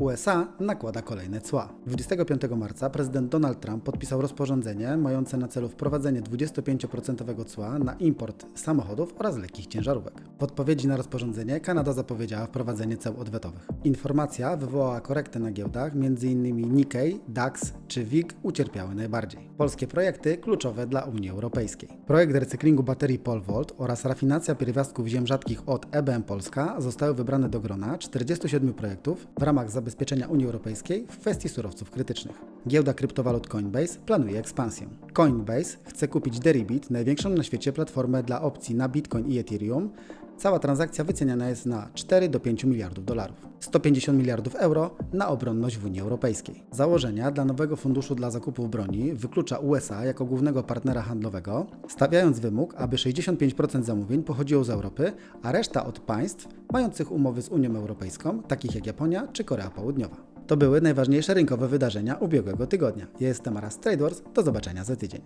USA nakłada kolejne cła. 25 marca prezydent Donald Trump podpisał rozporządzenie mające na celu wprowadzenie 25% cła na import samochodów oraz lekkich ciężarówek. W odpowiedzi na rozporządzenie Kanada zapowiedziała wprowadzenie ceł odwetowych. Informacja wywołała korektę na giełdach, m.in. Nikkei, DAX czy WIG ucierpiały najbardziej. Polskie projekty kluczowe dla Unii Europejskiej. Projekt recyklingu baterii Polvolt oraz rafinacja pierwiastków ziem rzadkich od EBM Polska zostały wybrane do grona 47 projektów w ramach zabezpieczenia Unii Europejskiej w kwestii surowców krytycznych. Giełda kryptowalut Coinbase planuje ekspansję. Coinbase chce kupić Deribit, największą na świecie platformę dla opcji na Bitcoin i Ethereum. Cała transakcja wyceniana jest na 4 do 5 miliardów dolarów. 150 miliardów euro na obronność w Unii Europejskiej. Założenia dla nowego funduszu dla zakupów broni wyklucza USA jako głównego partnera handlowego, stawiając wymóg, aby 65% zamówień pochodziło z Europy, a reszta od państw mających umowy z Unią Europejską, takich jak Japonia czy Korea Południowa. To były najważniejsze rynkowe wydarzenia ubiegłego tygodnia. Jestem Aras Traders, do zobaczenia za tydzień.